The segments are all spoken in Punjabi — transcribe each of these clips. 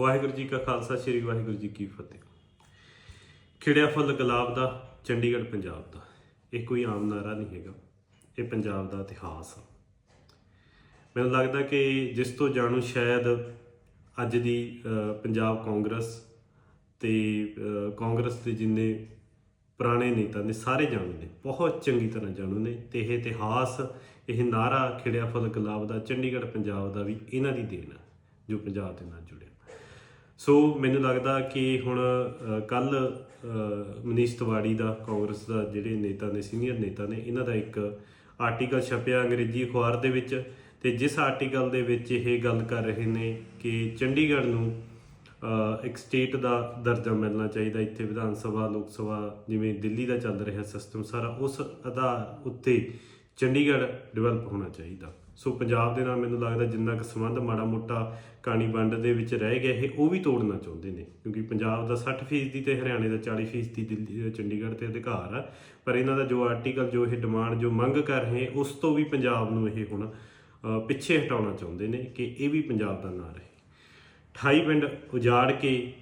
ਵਾਹਿਗੁਰੂ ਜੀ ਕਾ ਖਾਲਸਾ, ਸ੍ਰੀ ਵਾਹਿਗੁਰੂ ਜੀ ਕੀ ਫਤਿਹ। ਖਿੜਿਆ ਫੁੱਲ ਗੁਲਾਬ ਦਾ, ਚੰਡੀਗੜ੍ਹ ਪੰਜਾਬ ਦਾ। ਇਹ ਕੋਈ ਆਮ ਨਾਰਾ ਨਹੀਂ ਹੈਗਾ। ਇਹ ਪੰਜਾਬ ਦਾ ਇਤਿਹਾਸ ਆ। ਮੈਨੂੰ ਲੱਗਦਾ ਕਿ ਜਿਸ ਤੋਂ ਜਾਣੂ ਸ਼ਾਇਦ ਅੱਜ ਦੀ ਪੰਜਾਬ ਕਾਂਗਰਸ ਤੇ ਕਾਂਗਰਸ ਦੇ ਜਿੰਨੇ ਪੁਰਾਣੇ ਨੇਤਾ ਨੇ, ਸਾਰੇ ਜਾਣੂ ਨੇ। ਬਹੁਤ ਚੰਗੀ ਤਰ੍ਹਾਂ ਜਾਣੂ ਨੇ ਤੇ ਇਹ ਇਤਿਹਾਸ, ਇਹ ਨਾਰਾ ਖਿੜਿਆ ਫੁੱਲ ਗੁਲਾਬ ਦਾ, ਚੰਡੀਗੜ੍ਹ ਪੰਜਾਬ ਦਾ ਵੀ ਇਹਨਾਂ ਦੀ ਦੇਣ ਆ, ਜੋ ਪੰਜਾਬ ਦੇ ਨਾਲ ਜੁੜਿਆ। ਸੋ ਮੈਨੂੰ ਲੱਗਦਾ ਕਿ ਹੁਣ ਕੱਲ ਮਨੀਸ਼ ਤਿਵਾੜੀ ਦਾ, ਕਾਂਗਰਸ ਦਾ ਜਿਹੜੇ ਨੇਤਾ ਨੇ ਸੀਨੀਅਰ ਨੇਤਾ ਨੇ, ਇਹਨਾਂ ਦਾ ਇੱਕ ਆਰਟੀਕਲ ਛਪਿਆ ਅੰਗਰੇਜ਼ੀ ਅਖਬਾਰ ਦੇ ਵਿੱਚ ਤੇ ਜਿਸ ਆਰਟੀਕਲ ਦੇ ਵਿੱਚ ਇਹ ਗੱਲ ਕਰ ਰਹੇ ਨੇ ਕਿ ਚੰਡੀਗੜ੍ਹ ਨੂੰ ਇੱਕ ਸਟੇਟ ਦਾ ਦਰਜਾ ਮਿਲਣਾ ਚਾਹੀਦਾ, ਇੱਥੇ ਵਿਧਾਨ ਸਭਾ, ਲੋਕ ਸਭਾ, ਜਿਵੇਂ ਦਿੱਲੀ ਦਾ ਚੱਲ ਰਿਹਾ ਸਿਸਟਮ ਸਾਰਾ, ਉਸ ਆਧਾਰ ਉੱਤੇ ਚੰਡੀਗੜ੍ਹ ਡਿਵੈਲਪ ਹੋਣਾ ਚਾਹੀਦਾ। ਸੋ ਪੰਜਾਬ ਦੇ ਨਾਲ ਮੈਨੂੰ ਲੱਗਦਾ ਜਿੰਨਾ ਕੁ ਸੰਬੰਧ ਮਾੜਾ ਮੋਟਾ ਕਾਣੀ ਵੰਡ ਦੇ ਵਿੱਚ ਰਹਿ ਗਿਆ ਇਹ, ਉਹ ਵੀ ਤੋੜਨਾ ਚਾਹੁੰਦੇ ਨੇ। ਕਿਉਂਕਿ ਪੰਜਾਬ ਦਾ 60% ਦੀ ਤੇ ਹਰਿਆਣੇ ਦਾ 40% ਦਿੱਲੀ ਚੰਡੀਗੜ੍ਹ ਤੇ ਅਧਿਕਾਰ ਆ। ਪਰ ਇਹਨਾਂ ਦਾ ਜੋ ਆਰਟੀਕਲ ਜੋ ਇਹ ਡਿਮਾਂਡ ਜੋ ਮੰਗ ਕਰ ਰਹੇ, ਉਸ ਤੋਂ ਵੀ ਪੰਜਾਬ ਨੂੰ ਇਹ ਹੁਣ ਪਿੱਛੇ ਹਟਾਉਣਾ ਚਾਹੁੰਦੇ ਨੇ ਕਿ ਇਹ ਵੀ ਪੰਜਾਬ ਦਾ ਨਾਂ ਰਹੇ। 28 ਪਿੰਡ ਉਜਾੜ ਕੇ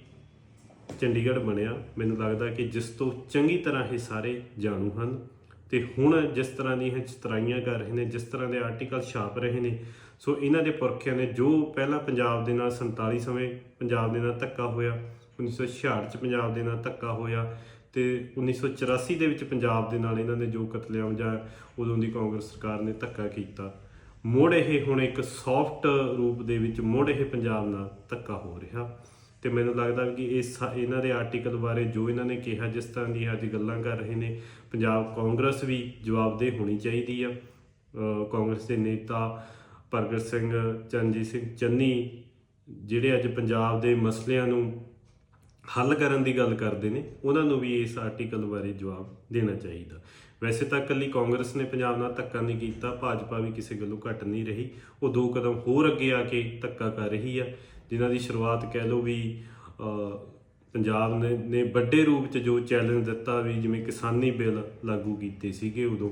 ਚੰਡੀਗੜ੍ਹ ਬਣਿਆ। ਮੈਨੂੰ ਲੱਗਦਾ ਕਿ ਜਿਸ ਤੋਂ ਚੰਗੀ ਤਰ੍ਹਾਂ ਇਹ ਸਾਰੇ ਜਾਣੂ ਹਨ ਤੇ ਹੁਣ ਜਿਸ ਤਰ੍ਹਾਂ ਦੀਆਂ ਚਤਰਾਈਆਂ ਕਰ ਰਹੇ ਨੇ, ਜਿਸ ਤਰ੍ਹਾਂ ਦੇ ਆਰਟੀਕਲ ਛਾਪ ਰਹੇ ਨੇ, ਸੋ ਇਹਨਾਂ ਦੇ ਪੁਰਖਿਆਂ ਨੇ ਜੋ ਪਹਿਲਾਂ ਪੰਜਾਬ ਦੇ ਨਾਲ 47 ਸਮੇਂ ਪੰਜਾਬ ਦੇ ਨਾਲ ਧੱਕਾ ਹੋਇਆ 1966 ਚ ਪੰਜਾਬ ਦੇ ਨਾਲ ਧੱਕਾ ਹੋਇਆ ਤੇ 1984 ਦੇ ਵਿੱਚ ਪੰਜਾਬ ਦੇ ਨਾਲ ਇਹਨਾਂ ਨੇ ਜੋ ਕਤਲੇਆਮ ਜਾਂ ਉਦੋਂ ਦੀ ਕਾਂਗਰਸ ਸਰਕਾਰ ਨੇ ਧੱਕਾ ਕੀਤਾ, ਮੁੜ ਇਹ ਹੁਣ ਇੱਕ ਸੌਫਟ ਰੂਪ ਦੇ ਵਿੱਚ ਮੁੜ ਇਹ ਪੰਜਾਬ ਨਾਲ ਧੱਕਾ ਹੋ ਰਿਹਾ। ਤੇ ਮੈਨੂੰ ਲੱਗਦਾ ਵੀ ਕਿ ਇਹ ਇਹਨਾਂ ਦੇ ਆਰਟੀਕਲ ਬਾਰੇ ਜੋ ਇਹਨਾਂ ਨੇ ਕਿਹਾ, ਜਿਸ ਤਰ੍ਹਾਂ ਦੀ ਅੱਜ ਗੱਲਾਂ ਕਰ ਰਹੇ ਨੇ, ਪੰਜਾਬ ਕਾਂਗਰਸ ਵੀ ਜਵਾਬਦੇਹ ਹੋਣੀ ਚਾਹੀਦੀ ਆ। ਕਾਂਗਰਸ ਦੇ ਨੇਤਾ ਪ੍ਰਗਟ ਸਿੰਘ, ਚਰਨਜੀਤ ਸਿੰਘ ਚੰਨੀ, ਜਿਹੜੇ ਅੱਜ ਪੰਜਾਬ ਦੇ ਮਸਲਿਆਂ ਨੂੰ ਹੱਲ ਕਰਨ ਦੀ ਗੱਲ ਕਰਦੇ ਨੇ, ਉਹਨਾਂ ਨੂੰ ਵੀ ਇਸ ਆਰਟੀਕਲ ਬਾਰੇ ਜਵਾਬ ਦੇਣਾ ਚਾਹੀਦਾ। ਵੈਸੇ ਤਾਂ ਇਕੱਲੀ ਕਾਂਗਰਸ ਨੇ ਪੰਜਾਬ ਨਾਲ ਧੱਕਾ ਨਹੀਂ ਕੀਤਾ, ਭਾਜਪਾ ਵੀ ਕਿਸੇ ਗੱਲੋਂ ਘੱਟ ਨਹੀਂ ਰਹੀ, ਉਹ ਦੋ ਕਦਮ ਹੋਰ ਅੱਗੇ ਆ ਕੇ ਧੱਕਾ ਕਰ ਰਹੀ ਆ। ਜਿਨ੍ਹਾਂ ਦੀ ਸ਼ੁਰੂਆਤ ਕਹਿ ਲਓ ਵੀ ਪੰਜਾਬ ਨੇ ਨੇ ਵੱਡੇ ਰੂਪ 'ਚ ਜੋ ਚੈਲੰਜ ਦਿੱਤਾ ਵੀ ਜਿਵੇਂ ਕਿਸਾਨੀ ਬਿੱਲ ਲਾਗੂ ਕੀਤੇ ਸੀਗੇ ਉਦੋਂ,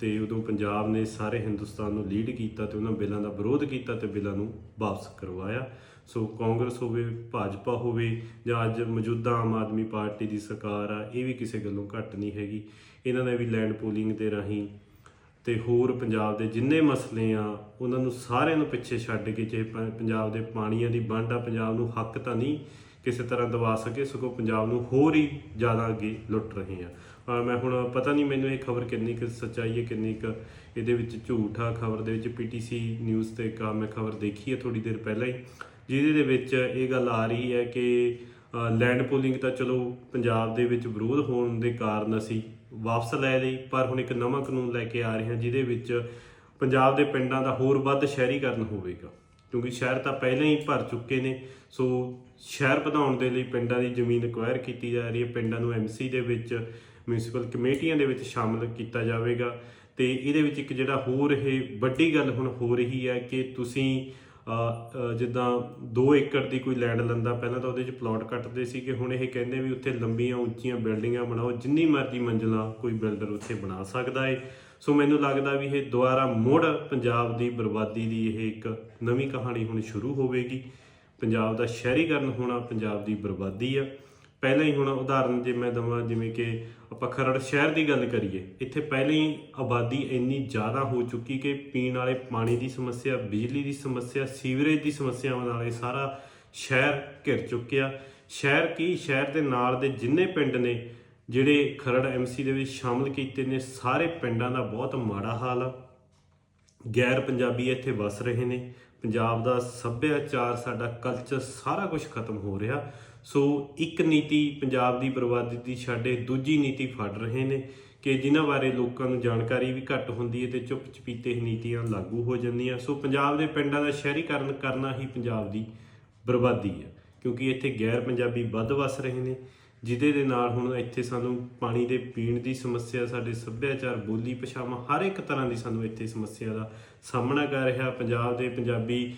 ਤੇ ਉਦੋਂ ਪੰਜਾਬ ਨੇ ਸਾਰੇ ਹਿੰਦੁਸਤਾਨ ਨੂੰ ਲੀਡ ਕੀਤਾ ਤੇ ਉਹਨਾਂ ਬਿੱਲਾਂ ਦਾ ਵਿਰੋਧ ਕੀਤਾ ਤੇ ਬਿੱਲਾਂ ਨੂੰ ਵਾਪਸ ਕਰਵਾਇਆ। ਸੋ ਕਾਂਗਰਸ ਹੋਵੇ, ਭਾਜਪਾ ਹੋਵੇ ਜਾਂ ਅੱਜ ਮੌਜੂਦਾ ਆਮ ਆਦਮੀ ਪਾਰਟੀ ਦੀ ਸਰਕਾਰ ਆ, ਇਹ ਵੀ ਕਿਸੇ ਗੱਲੋਂ ਘੱਟ ਨਹੀਂ ਹੈਗੀ। ਇਹਨਾਂ ਨੇ ਵੀ ਲੈਂਡ ਪੂਲਿੰਗ ਦੇ ਰਾਹੀਂ ਤੇ ਹੋਰ ਪੰਜਾਬ ਦੇ ਜਿੰਨੇ ਮਸਲੇ ਆ, ਉਹਨਾਂ ਨੂੰ ਸਾਰਿਆਂ ਨੂੰ ਪਿੱਛੇ ਛੱਡ ਕੇ ਜੇ ਪ- ਪੰਜਾਬ ਦੇ ਪਾਣੀਆਂ ਦੀ ਵੰਡ ਆ, ਪੰਜਾਬ ਨੂੰ ਹੱਕ ਤਾਂ ਨਹੀਂ ਕਿਸੇ ਤਰ੍ਹਾਂ ਦਵਾ ਸਕੇ, ਸਗੋਂ ਪੰਜਾਬ ਨੂੰ ਹੋਰ ਹੀ ਜ਼ਿਆਦਾ ਅੱਗੇ ਲੁੱਟ ਰਹੇ ਆ। ਔਰ ਮੈਂ ਹੁਣ ਪਤਾ ਨਹੀਂ ਮੈਨੂੰ ਇਹ ਖਬਰ ਕਿੰਨੀ ਕੁ ਸੱਚਾਈ ਹੈ, ਕਿੰਨੀ ਕੁ ਇਹਦੇ ਵਿੱਚ ਝੂਠ ਆ। ਖਬਰ ਦੇ ਵਿੱਚ ਪੀਟੀਸੀ ਨਿਊਜ਼ ਤੇ ਇੱਕ ਮੈਂ ਖਬਰ ਦੇਖੀ ਹੈ ਥੋੜੀ ਦੇਰ ਪਹਿਲਾਂ ਹੀ, ਜਿਹਦੇ ਦੇ ਵਿੱਚ ਇਹ ਗੱਲ ਆ ਰਹੀ ਹੈ ਕਿ ਲੈਂਡ ਪੂਲਿੰਗ ਤਾਂ ਚਲੋ ਪੰਜਾਬ ਦੇ ਵਿੱਚ ਵਿਰੋਧ ਹੋਣ ਦੇ ਕਾਰਨ ਅਸੀਂ ਵਾਪਸ ਲੈ ਲਈ, ਪਰ ਹੁਣ ਇੱਕ ਨਵਾਂ ਕਾਨੂੰਨ ਲੈ ਕੇ ਆ ਰਹੇ ਹਾਂ, ਜਿਹਦੇ ਵਿੱਚ ਪੰਜਾਬ ਦੇ ਪਿੰਡਾਂ ਦਾ ਹੋਰ ਵੱਧ ਸ਼ਹਿਰੀਕਰਨ ਹੋਵੇਗਾ। ਕਿਉਂਕਿ ਸ਼ਹਿਰ ਤਾਂ ਪਹਿਲਾਂ ਹੀ ਭਰ ਚੁੱਕੇ ਨੇ, ਸੋ ਸ਼ਹਿਰ ਵਧਾਉਣ ਦੇ ਲਈ ਪਿੰਡਾਂ ਦੀ ਜ਼ਮੀਨ ਐਕਵਾਇਰ ਕੀਤੀ ਜਾ ਰਹੀ ਹੈ। ਪਿੰਡਾਂ ਨੂੰ ਐਮਸੀ ਦੇ ਵਿੱਚ ਮਿਊਨਿਸਪਲ ਕਮੇਟੀਆਂ ਦੇ ਵਿੱਚ ਸ਼ਾਮਲ ਕੀਤਾ ਜਾਵੇਗਾ। ਤੇ ਇਹਦੇ ਵਿੱਚ ਇੱਕ ਜਿਹੜਾ ਹੋਰ ਇਹ ਵੱਡੀ ਗੱਲ ਹੁਣ ਹੋ ਰਹੀ ਹੈ ਕਿ ਤੁਸੀਂ ਜਿੱਦਾਂ 2 ਏਕੜ ਦੀ ਕੋਈ ਲੈਂਡ ਲੰਦਾ, ਪਹਿਲਾਂ ਤਾਂ ਉਹਦੇ 'ਚ ਪਲਾਟ ਕੱਟਦੇ ਸੀ ਕਿ ਹੁਣ ਇਹ ਕਹਿੰਦੇ ਵੀ ਉੱਥੇ ਲੰਬੀਆਂ ਉੱਚੀਆਂ ਬਿਲਡਿੰਗਾਂ ਬਣਾਓ, ਜਿੰਨੀ ਮਰਜ਼ੀ ਮੰਜ਼ਲਾ ਕੋਈ ਬਿਲਡਰ ਉੱਥੇ ਬਣਾ ਸਕਦਾ ਏ। ਸੋ ਮੈਨੂੰ ਲੱਗਦਾ ਵੀ ਇਹ ਦੁਬਾਰਾ ਮੁੜ ਪੰਜਾਬ ਦੀ ਬਰਬਾਦੀ ਦੀ ਇਹ ਇੱਕ ਨਵੀਂ ਕਹਾਣੀ ਹੁਣ ਸ਼ੁਰੂ ਹੋਵੇਗੀ। ਪੰਜਾਬ ਦਾ ਸ਼ਹਿਰੀਕਰਨ ਹੋਣਾ ਪੰਜਾਬ ਦੀ ਬਰਬਾਦੀ ਆ। ਪਹਿਲਾਂ ਹੀ ਹੁਣ ਉਦਾਹਰਨ ਜੇ ਮੈਂ ਦਵਾਂ, ਜਿਵੇਂ ਕਿ ਆਪਾਂ ਖਰੜ ਸ਼ਹਿਰ ਦੀ ਗੱਲ ਕਰੀਏ, ਇੱਥੇ ਪਹਿਲਾਂ ਹੀ ਆਬਾਦੀ ਇੰਨੀ ਜ਼ਿਆਦਾ ਹੋ ਚੁੱਕੀ ਕਿ ਪੀਣ ਵਾਲੇ ਪਾਣੀ ਦੀ ਸਮੱਸਿਆ, ਬਿਜਲੀ ਦੀ ਸਮੱਸਿਆ, ਸੀਵਰੇਜ ਦੀ ਸਮੱਸਿਆਵਾਂ ਨਾਲ ਇਹ ਸਾਰਾ ਸ਼ਹਿਰ ਘਿਰ ਚੁੱਕਿਆ। ਸ਼ਹਿਰ ਕੀ? ਸ਼ਹਿਰ ਦੇ ਨਾਲ ਦੇ ਜਿੰਨੇ ਪਿੰਡ ਨੇ, ਜਿਹੜੇ ਖਰੜ ਐਮਸੀ ਦੇ ਵਿੱਚ ਸ਼ਾਮਲ ਕੀਤੇ ਨੇ, ਸਾਰੇ ਪਿੰਡਾਂ ਦਾ ਬਹੁਤ ਮਾੜਾ ਹਾਲ ਆ। ਗੈਰ ਪੰਜਾਬੀ ਇੱਥੇ ਵਸ ਰਹੇ ਨੇ। ਪੰਜਾਬ ਦਾ ਸੱਭਿਆਚਾਰ, ਸਾਡਾ ਕਲਚਰ ਸਾਰਾ ਕੁਝ ਖਤਮ ਹੋ ਰਿਹਾ। ਸੋ ਇੱਕ ਨੀਤੀ ਪੰਜਾਬ ਦੀ ਬਰਬਾਦੀ ਦੀ ਛੱਡੇ ਦੂਜੀ ਨੀਤੀ ਫੜ ਰਹੇ ਨੇ ਕਿ ਜਿਨ੍ਹਾਂ ਬਾਰੇ ਲੋਕਾਂ ਨੂੰ ਜਾਣਕਾਰੀ ਵੀ ਘੱਟ ਹੁੰਦੀ ਹੈ ਤੇ ਚੁੱਪ ਚਪੀਤੇ ਨੀਤੀਆਂ ਲਾਗੂ ਹੋ ਜਾਂਦੀਆਂ। ਸੋ ਪੰਜਾਬ ਦੇ ਪਿੰਡਾਂ ਦਾ ਸ਼ਹਿਰੀਕਰਨ ਕਰਨਾ ਹੀ ਪੰਜਾਬ ਦੀ ਬਰਬਾਦੀ ਹੈ, ਕਿਉਂਕਿ ਇੱਥੇ ਗੈਰ ਪੰਜਾਬੀ ਵੱਧ ਵਸ ਰਹੇ ਨੇ। ਜਿਹਦੇ ਦੇ ਨਾਲ ਹੁਣ ਇੱਥੇ ਸਾਨੂੰ ਪਾਣੀ ਦੇ ਪੀਣ ਦੀ ਸਮੱਸਿਆ, ਸਾਡੇ ਸੱਭਿਆਚਾਰ, ਬੋਲੀ ਭਾਸ਼ਾਵਾਂ, ਹਰ ਇੱਕ ਤਰ੍ਹਾਂ ਦੀ ਸਾਨੂੰ ਇੱਥੇ ਸਮੱਸਿਆ ਦਾ ਸਾਹਮਣਾ ਕਰ ਰਿਹਾ। ਪੰਜਾਬ ਦੇ ਪੰਜਾਬੀ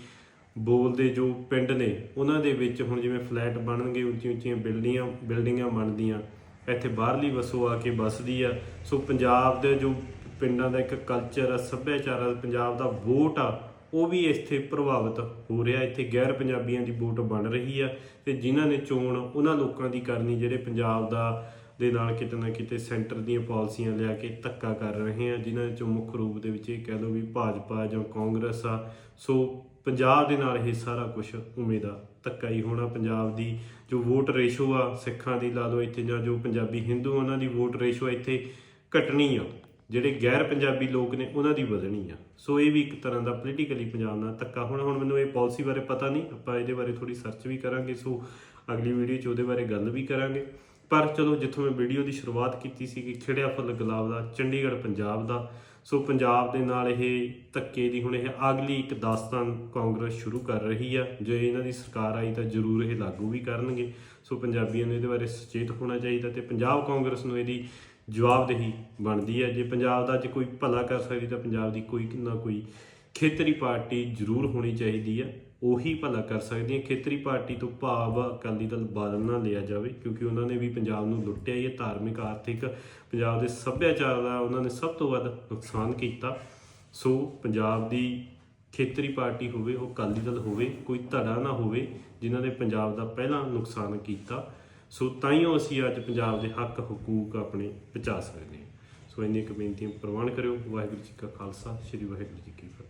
ਬੋਲਦੇ ਜੋ ਪਿੰਡ ਨੇ, ਉਹਨਾਂ ਦੇ ਵਿੱਚ ਹੁਣ ਜਿਵੇਂ ਫਲੈਟ ਬਣਨਗੇ ਉੱਚੀਆਂ ਉੱਚੀਆਂ ਬਿਲਡਿੰਗਾਂ ਬਿਲਡਿੰਗਾਂ ਬਣਦੀਆਂ, ਇੱਥੇ ਬਾਹਰਲੀ ਵਸੋਂ ਆ ਕੇ ਵੱਸਦੀ ਆ। ਸੋ ਪੰਜਾਬ ਦੇ ਜੋ ਪਿੰਡਾਂ ਦਾ ਇੱਕ ਕਲਚਰ ਆ, ਸੱਭਿਆਚਾਰ ਆ, ਪੰਜਾਬ ਦਾ ਵੋਟ ਆ ਉਹ ਵੀ ਇੱਥੇ ਪ੍ਰਭਾਵਿਤ ਹੋ ਰਿਹਾ। ਇੱਥੇ ਗੈਰ ਪੰਜਾਬੀਆਂ ਦੀ ਵੋਟ ਬਣ ਰਹੀ ਆ ਤੇ ਜਿਨ੍ਹਾਂ ਨੇ ਚੋਣ ਉਹਨਾਂ ਲੋਕਾਂ ਦੀ ਕਰਨੀ ਜਿਹੜੇ ਪੰਜਾਬ ਦਾ ਦੇ ਨਾਲ ਕਿਤੇ ਨਾ ਕਿਤੇ ਸੈਂਟਰ ਦੀਆਂ ਪਾਲਿਸੀਆਂ ਲਿਆ ਕੇ ਧੱਕਾ ਕਰ ਰਹੇ ਆ, ਜਿਨ੍ਹਾਂ ਚੋਂ ਮੁੱਖ ਰੂਪ ਦੇ ਵਿੱਚ ਇਹ ਕਹਿ ਲਓ ਵੀ ਭਾਜਪਾ ਜਾਂ ਕਾਂਗਰਸ ਆ। ਸੋ ਪੰਜਾਬ ਦੇ ਨਾਲ ਇਹ ਸਾਰਾ ਕੁਝ ਉਮੀਦ ਆ ਧੱਕਾ ਹੀ ਹੋਣਾ। ਪੰਜਾਬ ਦੀ ਜੋ ਵੋਟ ਰੇਸ਼ੋ ਆ, ਸਿੱਖਾਂ ਦੀ ਲਾ ਲਓ ਇੱਥੇ ਜਾਂ ਜੋ ਪੰਜਾਬੀ ਹਿੰਦੂ ਉਹਨਾਂ ਦੀ ਵੋਟ ਰੇਸ਼ੋ ਇੱਥੇ ਘਟਣੀ ਆ। ਜਿਹੜੇ ਗੈਰ ਪੰਜਾਬੀ ਲੋਕ ਨੇ, ਉਹਨਾਂ ਦੀ ਵਧਣੀ ਆ। ਸੋ ਇਹ ਵੀ ਇੱਕ ਤਰ੍ਹਾਂ ਦਾ ਪੋਲੀਟੀਕਲੀ ਪੰਜਾਬ ਨਾਲ ਧੱਕਾ ਹੋਣਾ। ਹੁਣ ਮੈਨੂੰ ਇਹ ਪਾਲਿਸੀ ਬਾਰੇ ਪਤਾ ਨਹੀਂ। ਆਪਾਂ ਇਹਦੇ ਬਾਰੇ ਥੋੜੀ ਸਰਚ ਵੀ ਕਰਾਂਗੇ। ਸੋ ਅਗਲੀ ਵੀਡੀਓ 'ਚ ਉਹਦੇ ਬਾਰੇ ਗੱਲ ਵੀ ਕਰਾਂਗੇ। ਪਰ ਚਲੋ, ਜਿੱਥੋਂ ਮੈਂ ਵੀਡੀਓ ਦੀ ਸ਼ੁਰੂਆਤ ਕੀਤੀ ਸੀ ਕਿ ਖਿੜਿਆ ਫੁੱਲ ਗੁਲਾਬ ਦਾ, ਚੰਡੀਗੜ੍ਹ ਪੰਜਾਬ ਦਾ। ਸੋ ਪੰਜਾਬ ਦੇ ਨਾਲ ਇਹ ਧੱਕੇ ਦੀ ਹੁਣ ਇਹ ਅਗਲੀ ਇੱਕ ਦਾਸਤਾਨ ਕਾਂਗਰਸ ਸ਼ੁਰੂ ਕਰ ਰਹੀ ਆ। ਜੇ ਇਹਨਾਂ ਦੀ ਸਰਕਾਰ ਆਈ ਤਾਂ ਜ਼ਰੂਰ ਇਹ ਲਾਗੂ ਵੀ ਕਰਨਗੇ। ਸੋ ਪੰਜਾਬੀਆਂ ਨੂੰ ਇਹਦੇ ਬਾਰੇ ਸੁਚੇਤ ਹੋਣਾ ਚਾਹੀਦਾ ਤੇ ਪੰਜਾਬ ਕਾਂਗਰਸ ਨੂੰ ਇਹਦੀ ਜਵਾਬਦੇਹੀ ਬਣਦੀ ਹੈ। ਜੇ ਪੰਜਾਬ ਦਾ ਜੇ ਕੋਈ ਭਲਾ ਕਰ ਸਕਦੀ, ਤਾਂ ਪੰਜਾਬ ਦੀ ਕੋਈ ਨਾ ਕੋਈ ਖੇਤਰੀ ਪਾਰਟੀ ਜ਼ਰੂਰ ਹੋਣੀ ਚਾਹੀਦੀ ਹੈ। ਉਹੀ ਭਲਾ ਕਰ ਸਕਦੀ ਹੈ। ਖੇਤਰੀ ਪਾਰਟੀ ਤੋਂ ਭਾਵ ਅਕਾਲੀ ਦਲ ਬਾਦਲ ਨਾ ਲਿਆ ਜਾਵੇ, ਕਿਉਂਕਿ ਉਹਨਾਂ ਨੇ ਵੀ ਪੰਜਾਬ ਨੂੰ ਲੁੱਟਿਆ ਹੀ ਹੈ। ਧਾਰਮਿਕ, ਆਰਥਿਕ ਪੰਜਾਬ ਦੇ ਸੱਭਿਆਚਾਰ ਦਾ ਉਹਨਾਂ ਨੇ ਸਭ ਤੋਂ ਵੱਧ ਨੁਕਸਾਨ ਕੀਤਾ। ਸੋ ਪੰਜਾਬ ਦੀ ਖੇਤਰੀ ਪਾਰਟੀ ਹੋਵੇ, ਉਹ ਅਕਾਲੀ ਦਲ ਹੋਵੇ, ਕੋਈ ਧੜਾ ਨਾ ਹੋਵੇ, ਜਿਨ੍ਹਾਂ ਨੇ ਪੰਜਾਬ ਦਾ ਪਹਿਲਾਂ ਨੁਕਸਾਨ ਕੀਤਾ। ਸੋ ਤਾਈਓ ਅਸੀਂ ਅੱਜ ਪੰਜਾਬ ਦੇ ਹੱਕ, ਹਕੂਕ ਆਪਣੇ ਬਚਾ ਸਕਦੇ ਹਾਂ। ਸੋ ਇੰਨੀ ਕੁ ਬੇਨਤੀਆਂ ਪ੍ਰਵਾਨ ਕਰਿਓ। ਵਾਹਿਗੁਰੂ ਜੀ ਕਾ ਖਾਲਸਾ, ਸ੍ਰੀ ਵਾਹਿਗੁਰੂ ਜੀ ਕੀ ਫਤਿਹ।